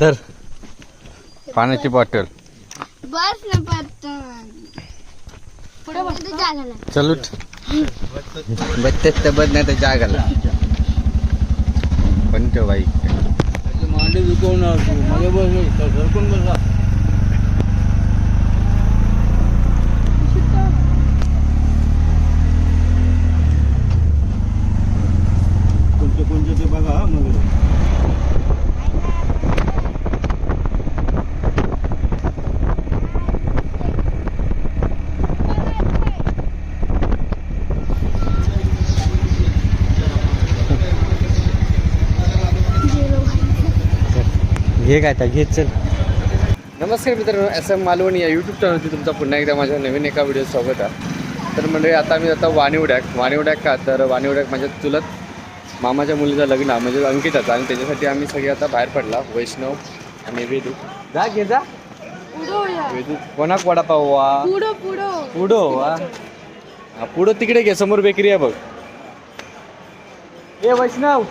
तर पाण्याची बॉटल. बस ना चल उठ. बच्चेच तर बद नाही तर जागाला. पंचबाई मांडी विकवणार तू. मध्ये बस सरकून बसा कोणते कोणते ते बघा हा मग घे काय त्या घे चल. नमस्कार मित्रांनो एस एम मालवण या यूट्यूब चॅनलवरती तुमचा पुन्हा एकदा माझ्या नवीन एका व्हिडिओ स्वागत आहे. तर म्हणजे आता मी आता वाणीवड्याक. वाणीवड्याक का? तर वाणीवड्याक माझ्या चुलत मामाच्या मुलीचं लग्न आहे, म्हणजे अंकिताचं. आणि त्याच्यासाठी आम्ही सगळे आता बाहेर पडला वैष्णव आणि वेदू. जा घे जा. वेदू कोणाक वडापाव वा? पुढं वा? पुढं तिकडे घे समोर बेकरी आहे बघ. ए वैष्णव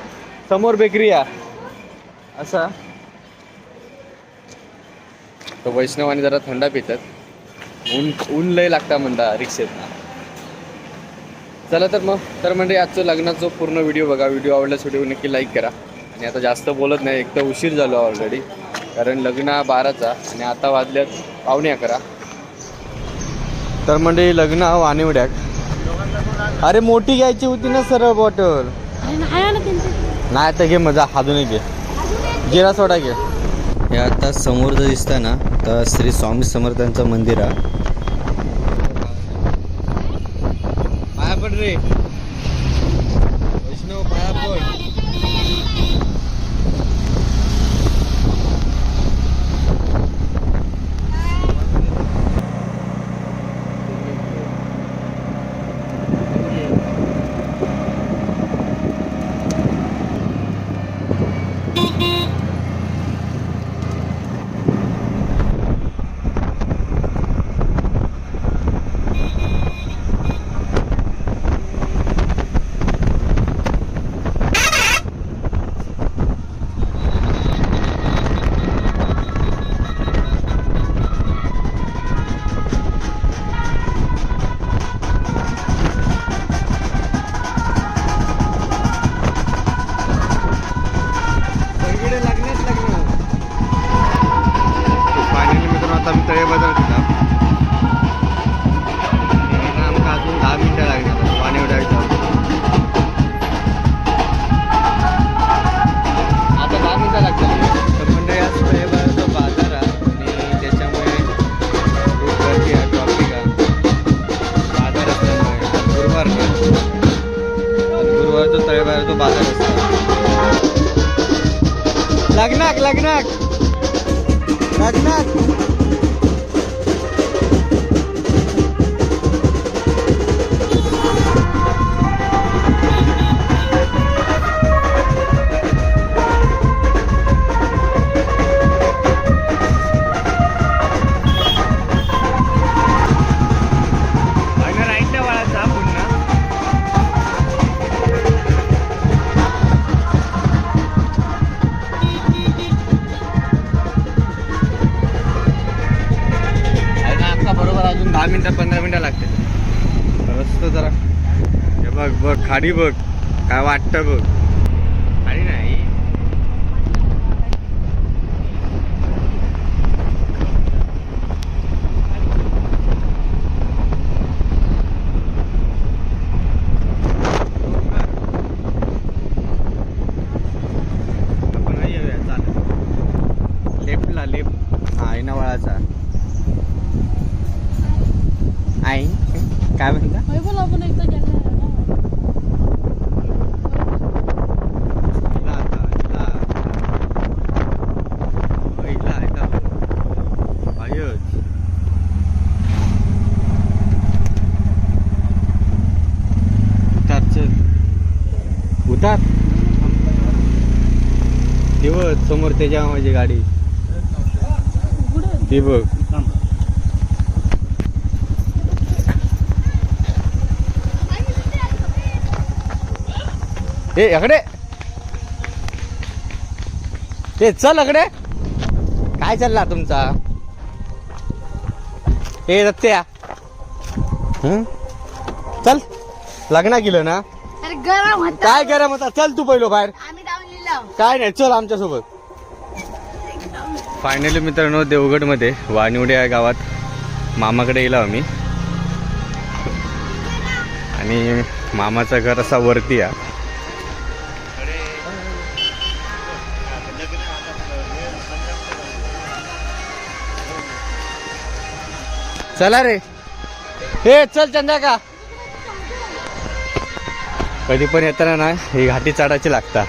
समोर बेकरी आहे. असा. तर वैष्णव आणि जरा थंडा पितात. ऊन ऊन लय लागता म्हणता रिक्षेत चला तर मग तर म्हणजे आजचं लग्नाचा पूर्ण व्हिडिओ बघा. व्हिडिओ आवडल्यास व्हिडिओ नक्की लाईक करा. आणि आता जास्त बोलत नाही एक तर उशीर झालो ऑलरेडी कारण लग्न बाराचा आणि आता वाजल्यात पावणे अकरा. तर म्हणजे लग्न वाणीवड्याक अरे मोठी घ्यायची होती ना सरळ बॉटल नाही तर घे मजा अजूनही घे. जिरा सोडा घे. हे आता समोर जर दिसतं ना तर श्री स्वामी समर्थांचं मंदिर आहे. पड रे. लग्नाक बघ बघ काय वाटतं बघ खाडी नाही आपण नाही येऊया चालेल लेफ्टला लेफ्ट हा ऐनावळाचा आई काय म्हणता आपण एकदा गेला इला आता, इला. हो, इला, इला. पायच. उतार चल उतार ते बघ समोर त्याच्या माझी गाडी. ती बघ. ए याकडे. ते चल अकडे काय चालला तुमचा? हे दत्त्या. हं? चल. लग्न केलं ना? अरे गरम होता. काय गरम होता? चल तू पहिलो बाहेर. काय नाही चल आमच्यासोबत. फायनली मित्रांनो देवगडमध्ये वानिवडे या गावात मामाकडे गेलो आम्ही. आणि मामाचं घर असा वरती आहे. चला रे. हे चल चंदा का? कधी पण येताना ना ही घाटी चढायची लागता.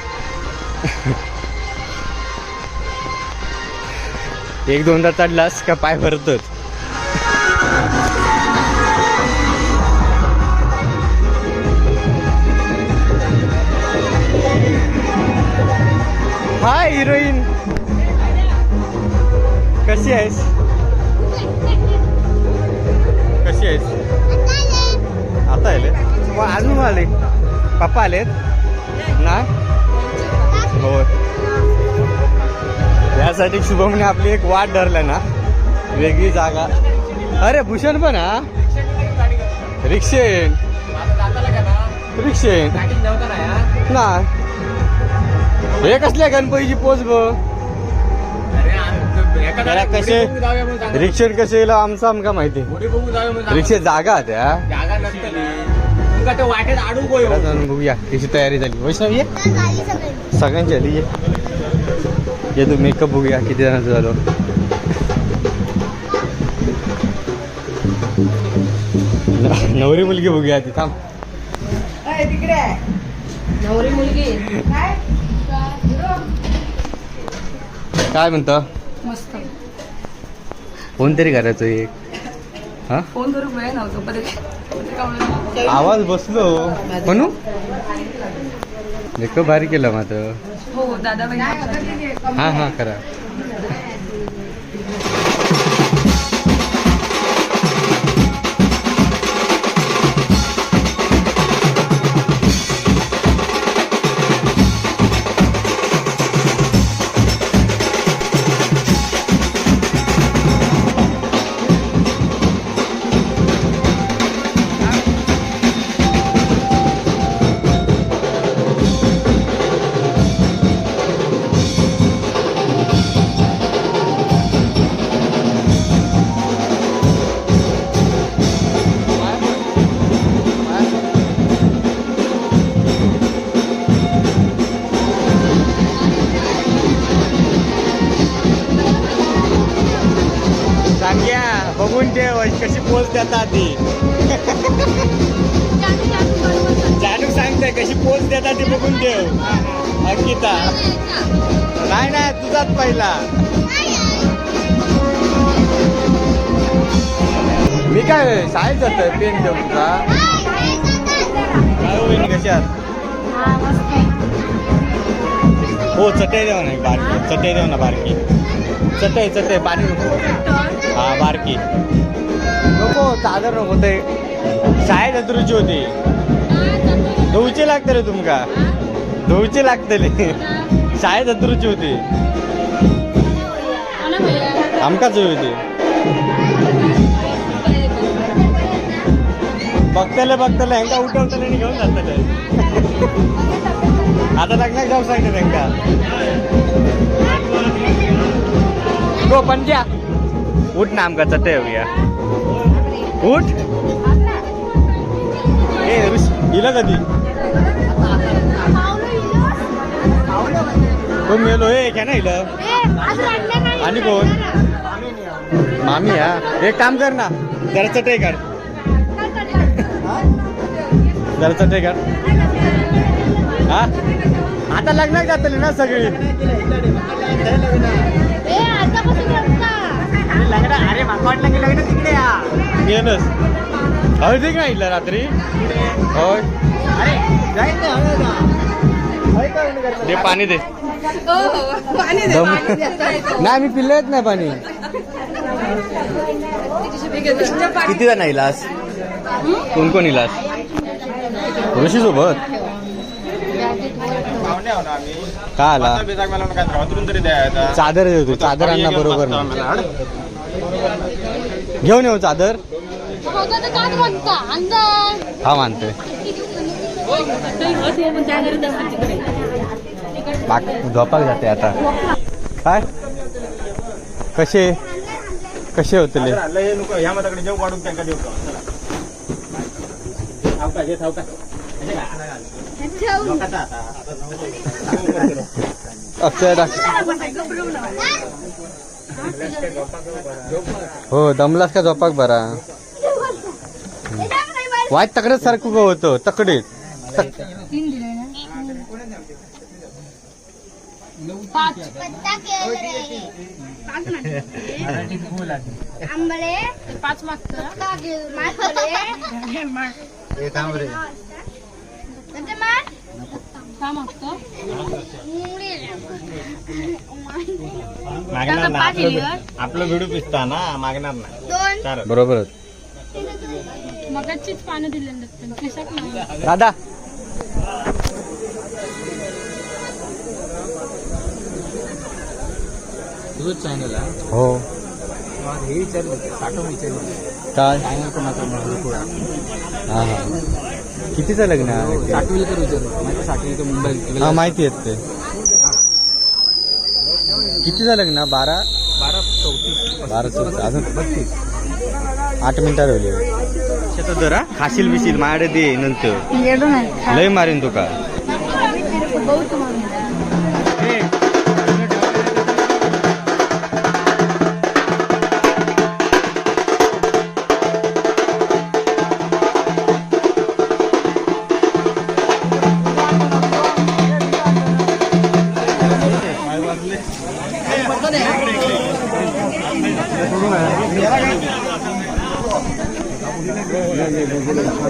एक दोनदा चढलास का पाय भरतच हाय हिरोईन. कशी आहेस? कशी आहेस? आता आले मग अजून आले पप्पा आलेत? ना? हो यासाठी शुभमने आपली एक वाट धरल्या ना. वेगळी जागा. अरे भूषण पण हा? रिक्षेन. रिक्षेन. ना. हे कसल्या गणपतीची पोच कसे? रिक्षेन कसे येईल आमचं आमका माहिती? रिक्षेत जागा त्या बघूया कशी तयारी झाली. वैष्णव ये. सगळ्यांची आली ये ये तू मेकअप बघूया किती जणांचं झालं. नवरी मुलगी बघूया ती थांब. नवरी मुलगी. काय? म्हणतं? मस्त. कोणतरी करायचं एक. हा? फोन करू आवाज बसलो म्हणू? मेकअप भारी केलं मात्र. हो दादा बहिणी हा हा करा. देतात ती जानू सांगते कशी पोच देतात ती बघून देव अंकिता. नाही नाही तुझाच पहिला. मी काय शाळेत जातोय पेन देऊन का काय होईल? कशात? हो चटई देऊ ना बारकी. चटई देऊ ना बारकी. चटई चटई पाणी नको हा बारकी. नको चादर नको ते शाळेत अतरुची होती. धुवची लागतली तुमका. धुवची लागतली शाळेत अतरुची होती. आमकाच होती. बघतले बघतले हेंका उठवतले आणि घेऊन जातले. आता लग्नाक जाऊ सांगते त्यांका. हो, गो पंजा उठ ना आमका चटे येऊया हो उठ ए ऋष कधी कोण मेलो? ए घ्या ना इलं आणि कोण? मामी हा? एक काम कर ना जरा चटई कर जरा चटई कर हा? आता लग्नात जातले ना सगळी. वाटलं की लग्न तिकडे या. येणच. हळदी का इथला रात्री? होय. अरे जायचं हळद दे पाणी दे. दम. नाही मी पिल्ले येत नाही पाणी. किती जण इलास? कोण कोण इलास? ऋषी सोबत? पाहुणे आहो ना आम्ही का आला? बेजाग मला काय उतरून तरी द्यायचा चादर देतो चादर आणा बरोबर नाही. घेऊन येऊ चादर काय म्हणता अंदर हा मानतोय बाक झोपाक जाते आता काय कसे कसे होतले लय हो दमलास का झोपाक बरा? वाईट तकडेच सारखं गो होतं तकडेच तक- आंबळे मागतो मागणार ना आपलं आपलं व्हिडिओ पिसता ना मागणार नाही दोन. चार बरोबर मगाचीच पानं दिले पिसक नाही. दादा चॅनल आहे. हो. हे विचारलं होतं साठवून विचारलं काय? चॅनल कोणाचा हा हा. कितीचं लग्न आहे? साठवलीकर विचारलं माहिती साठवलीकर मुंबई हा माहिती आहेत ते कितीचं लग्न बारा बारा चौतीस बारा चौदा अजून बत्तीस आठ मिनिटात होईल शेतात जरा खाशील बिशील माडे दे नंतर लय मारेन तुका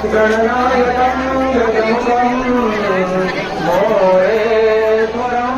सुगणनायकं जगमुखं मोरे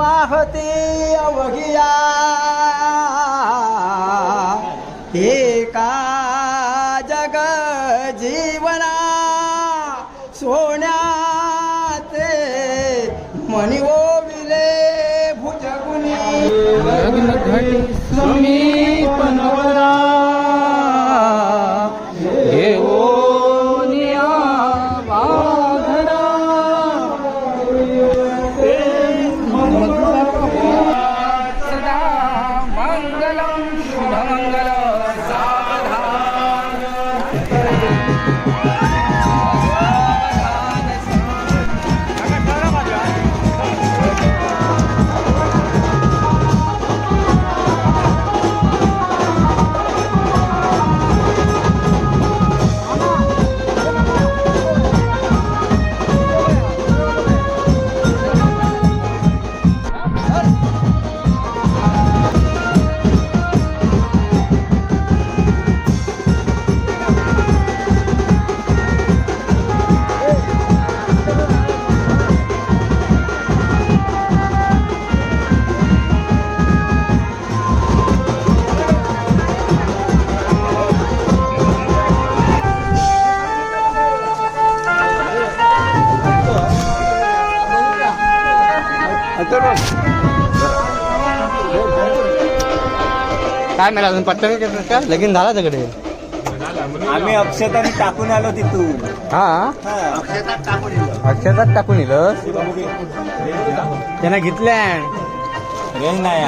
માહતે અવઘિયા काय मला अजून पट्टा नाही का लगीन झाला तिकडे. आम्ही अक्षताने टाकून आलो तिथून. हा? अक्षरात टाकून येलं त्यांना घेतल्या. रेंज नाही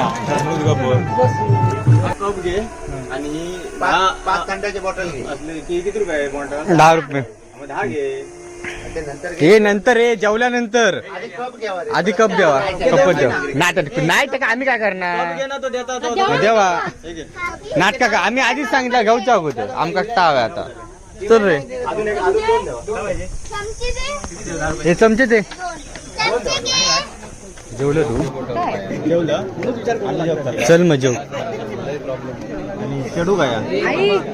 आणि पाच थंडाची बॉटल घे. असले की किती रुपये आहे बॉटल दहा रुपये. मग दहा घे. हे नंतर हे जेवल्यानंतर. आधी कप द्यावा कपच द्यावा नाही. तर नाही तर आम्ही काय करणार? घे ना तो देता तो. मग देवा. नाटका का? आम्ही आधीच सांगितलं घेऊच्या अगोदर. आमका टाव आहे आता? चल रे. अजून एक अजून दोन द्यावा पाहिजे चमचे दे. हे चमचे ते जेवलं तू? जेवलं. चल मग जेव. चेडू काय?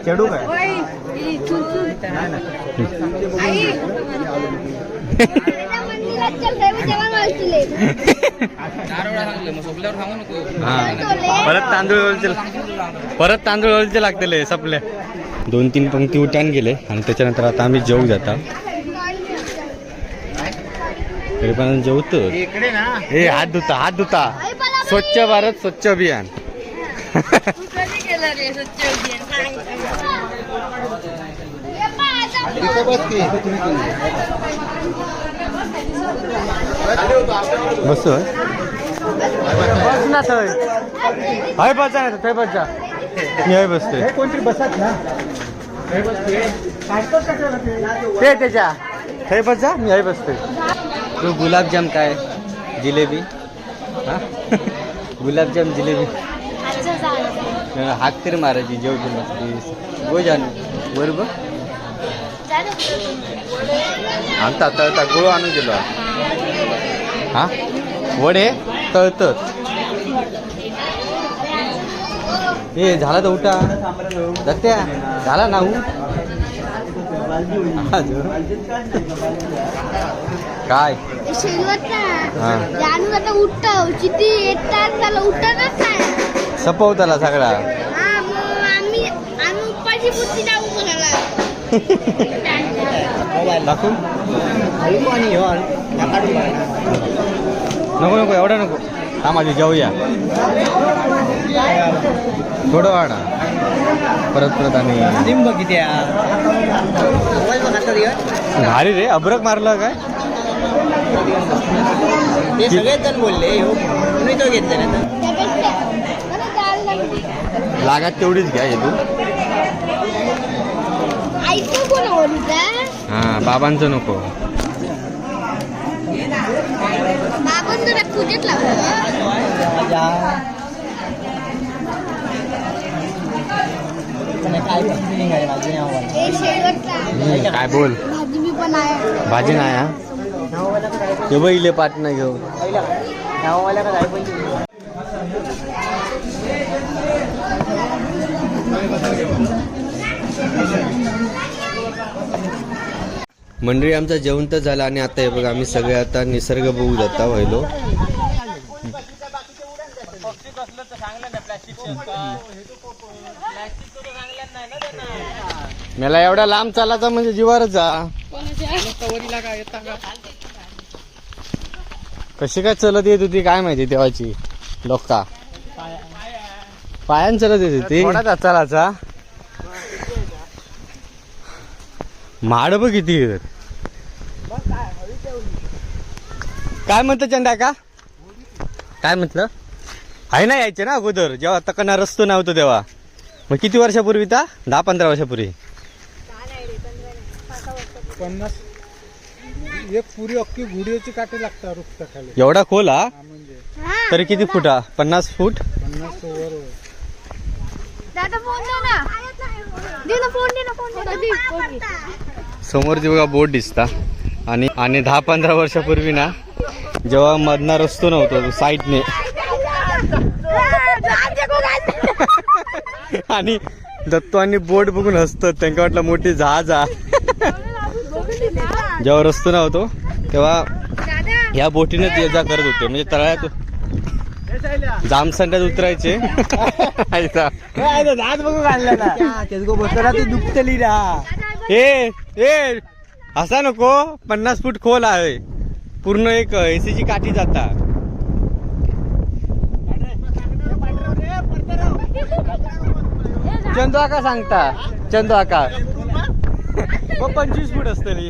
चेडू काय. हा परत तांदूळ वळचे परत तांदूळ वळचे लागतले सपले. दोन तीन पंक्ती उठान गेले आणि त्याच्यानंतर आता आम्ही जेवू जाता. तरी पण जेवतो. हे हात धुता हात धुता. स्वच्छ भारत स्वच्छ अभियान. बस बस ना थंय हय बसा ना थंय बसा मी हय बसतोय. कोणतरी बसत ना. ते त्याच्या. थंय बसा मी हय बसतोय. तो गुलाबजाम काय? जिलेबी? हा? गुलाबजाम जिलेबी. झालं. हाक तरी मारायची जेवतो मस्त गो जानू बरोबर? झालं. आणता तळता गुळ आणून दिलो. हा? वडे तळतत. ए झाला तर उठा. दत्त्या झाला ना उ काय? हा. उठतो. उठतच नाही. सपवताला सगळा. हा दाखवू. नको नको एवढा नको. हा माझी जाऊया. थोडं वाढा. परत परत आणि लिंब किती भारी रे अब्रक मारलं काय? ते सगळेच जण बोलले हो तुम्ही तो घेतले ना त्यापेक्षा मला जायला लागली. लागात तेवढीच घ्या हे तू हा बाबांचं नको. काय बोल? भाजी बी पण आहे. भाजी नाही हा? हे बैले पाठ नाही घेऊ मंडळी आमचा जेवण तर झाला आणि आता हे बघा आम्ही सगळे आता निसर्ग बघू जाता व्हायलो. मला एवढा लांब चालायचा म्हणजे जीवारच जा. कशी काय चलत येत होती काय माहिती तेव्हाची लोका पायान चलत येत चालायचा माड बघ किती. काय म्हणतं चंदा का काय म्हटलं? आहे ना यायचे ना अगोदर जेव्हा तकना रस्तो नव्हतो तेव्हा. मग किती वर्षापूर्वी ता? दहा पंधरा वर्षापूर्वी. पन्नास. एक पुरी अख्खी गुढीची काटे लागतात रुखता खाली एवढा खोल हा म्हणजे. तरी किती फूट हा? पन्नास फूट? पन्नास वर. दादा फोन दे ना. दे ना फोन दे ना फोन दे ना. समोरची बघा बोट दिसता. आणि आणि दहा पंधरा वर्षापूर्वी ना जेव्हा मधना रस्तो नव्हतो साईडने. आणि दत्तू आणि बोट बघून हसतात. त्यांना वाटलं मोठी जहाज हा जेव्हा रस्तो नव्हतो तेव्हा या बोटीनेच ये जा करत होते. म्हणजे तळ्यात जामसंड्यात उतरायचे. ऐसा. दात बघू काढला ना तेच गो बसला ती दुखतली रा ए ए असा नको पन्नास फूट खोल आहे. पूर्ण एक एसीची काठी जाता. चंदू आका सांगता. चंदू आका. पंचवीस फूट असतली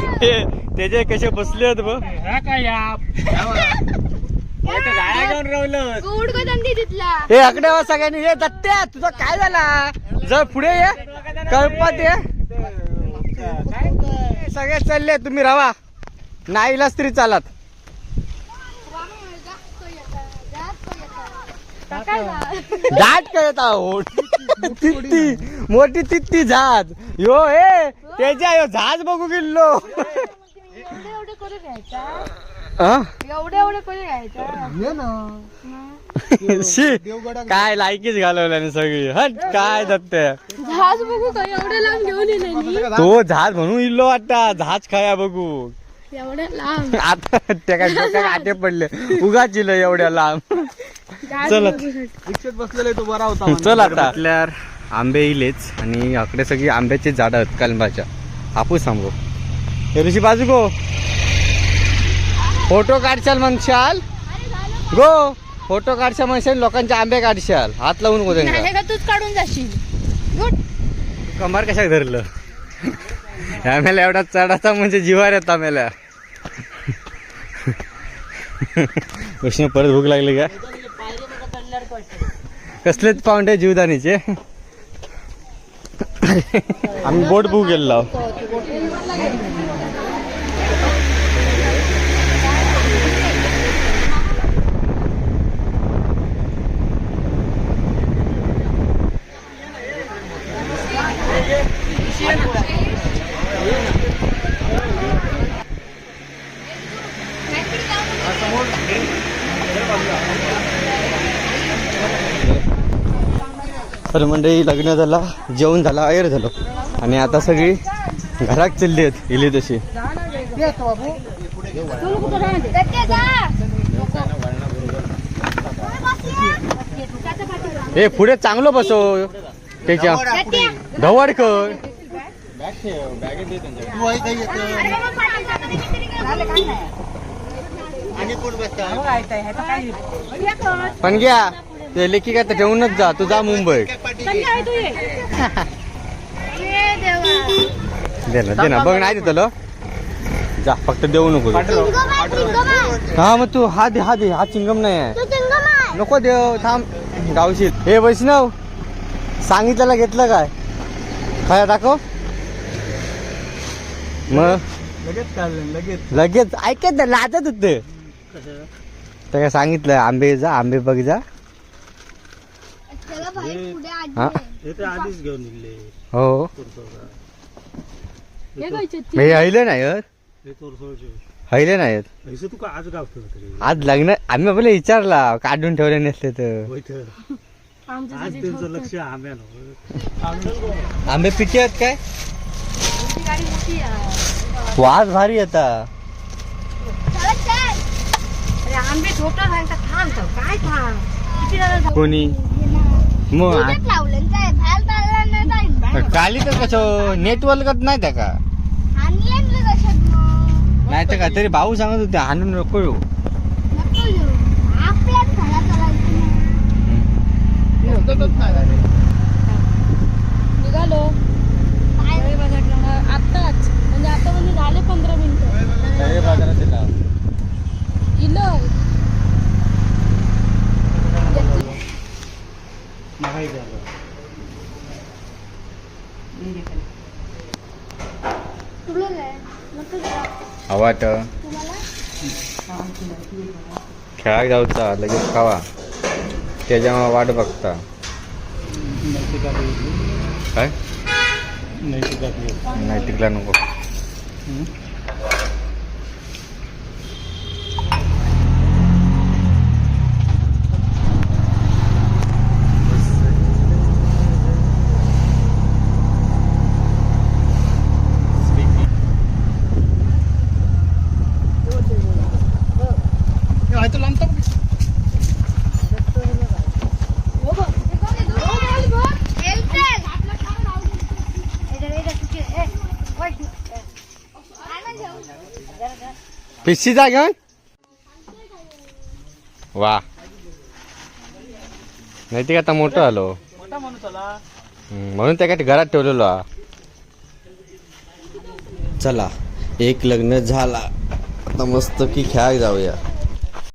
त्याचे कसे बसले आहेत बघ हे आकड्यावर सगळ्यांनी हे दत्त्या तुझा काय झाला जर पुढे ये कळपात ये सगळे चालले तुम्ही राहा नाहीलाच तरी चालत दाट कळत आहोत तित्ती मोठी तित्ती झाज यो हे त्याच्या यो झाज बघू गेलो एवढे एवढे करून घ्यायचा? हा? एवढे एवढे करून घ्यायचा? ये ना. शी काय लायकीच घालवल्याने सगळी. हट काय दत्त्या झाज बघू का? एवढे लांब घेऊन तो झाज म्हणून इल्लो आता झाज खाया बघू. एवढे लांब. आता त्या काय डोक्यात आटे पडले. उगाच इलं एवढ्या लांब. चल. रिक्षेत बसलेला तो बरा होता चल आता. आपल्या आंबे इलेच आणि आकडे सगळी आंब्याचे झाड आहेत कलमाच्या. हापूस हे ऋषी बाजू गो. फोटो काढशाल म्हणशाल गो. फोटो काढशाल म्हणशाल लोकांचे आंबे काढशाल. हात लावून गो त्यांना नाही का तूच काढून जाशील. गुड कमार कशाक धरलं? आम्हाला एवढा चढाचा म्हणजे जिवार येत आम्हाला. वैष्णव परत भूक लागली का? कसलेच पाऊंडे जीवदानीचे? आम्ही बोट बुक गेलो तर मंडळी लग्न झाला जेवण झाला अयर झालं. आणि आता सगळी घरात चालली आहेत इली तशी हे पुढे चांगलं बसव. त्याच्या धवड आहे आणि पण घ्या. ते लेखी काय तर ठेवूनच जा तू जा मुंबई दे ना दे ना बघ नाही देतलं जा फक्त देऊ नको हा मग तू हा दे हा दे हा चिंगम नाही आहे. नको देव थांब. गावशील. हे वैष्णव सांगितलेलं घेतलं काय? खाया दाखव. मग? लगेच लगेच. ऐकत ना लाजत होते. काय सांगितलं आंबे जा आंबे बघ जा. हा हे? तर आधीच घेऊन निघले. हो. हे हहिले नाही. हे? नाहीत आज गावतो तरी आज लग्न आम्ही आपल्याला विचारला काढून ठेवले नसले तर. आंबे पिके आहेत काय? वास भारी येता. कोणी? मग? लावलं काय बाहेर चालला नाही काली तर कसं नेटवर्कच नाही त्या का? आणले ना कशात मग. नाही तर का तरी भाऊ सांगत होते हाणून नको येऊ. नको येऊ. आपल्याच घरात चालायचं निघालो. काय आत्ताच. म्हणजे आता म्हणजे झाले पंधरा मिनिटं. इलो तुला काय नको जा. हवा तर खेळाक जाऊचा लगेच खावा. त्याच्यामुळे वाट बघता. काय? नाही टिकला नको. पिशी जा घेऊन वा नाही ते आता मोठं आलो म्हणून त्या काय घरात ठेवलेलो चला एक लग्न झाला. आता मस्त की खेळायला जाऊया.